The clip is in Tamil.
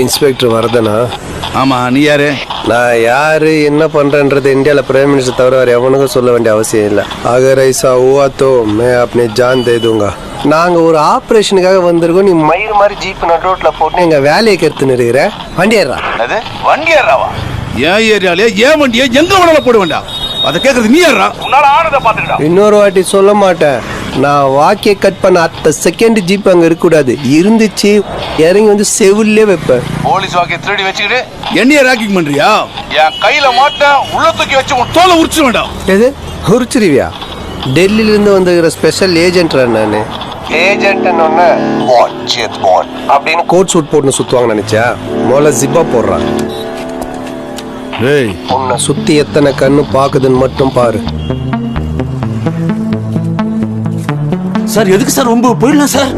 இன்ஸ்பெக்டர் வரதனா? ஆமாம் நீ யாரு? நான் யாரு என்ன பண்றேன்றது இந்தியாவில் பிரைம் மினிஸ்டர் தவிர வேறு எவனுக்கும் சொல்ல வேண்டிய அவசியம் இல்லை. அகர் ஐசா ஹுவா தோ மே அப்னே ஜான் தேதுங்க நாங்கள் ஒரு ஆப்ரேஷனுக்காக வந்திருக்கோம் நீ மயிறு மாதிரி ஜீப் நடு ரோட்டில் போட்டு எங்கள் வேலையை கெடுத்துன்னு இருக்கிற. வண்டி ஏறா அது? வண்டி ஏறாவா ஏன் ஏரியாலே ஏன் வண்டியை? எங்க வேணாலும் போட வேண்டாம்? அதை கேட்கறது நீ ஏறா இன்னொரு வாட்டி சொல்ல மாட்டேன். நான் வாக்கிய கட் பண்ண அத்த செகண்ட் ஜீப் அங்க இருக்கக்கூடாது. இருந்துச்சு இறங்கி வந்து செவிலே வைப்பேன். போலீஸ் வாக்கிய திருடி வச்சுக்கிட்டு என்னைய ராக்கிங் பண்றியா? என் கையில மாட்ட உள்ள தூக்கி வச்சு உன் தோலை உரிச்சு வேண்டாம். எது? உரிச்சிருவியா? டெல்லியில இருந்து வந்திருக்கிற ஸ்பெஷல் ஏஜென்ட்ரா நானு. ஏஜென்ட் பாண்ட் சேத் பாண்ட் அப்படின்னு கோட் சூட் போட்டு சுத்துவாங்க நினைச்சா முதல்ல ஜிப்பா போடுறான் ஏய் உன்னை சுத்தி எத்தனை கண்ணு பாக்குதுன்னு மட்டும் பாரு. சார் எதுக்கு சார் ரொம்ப போயிடலாம் சார்?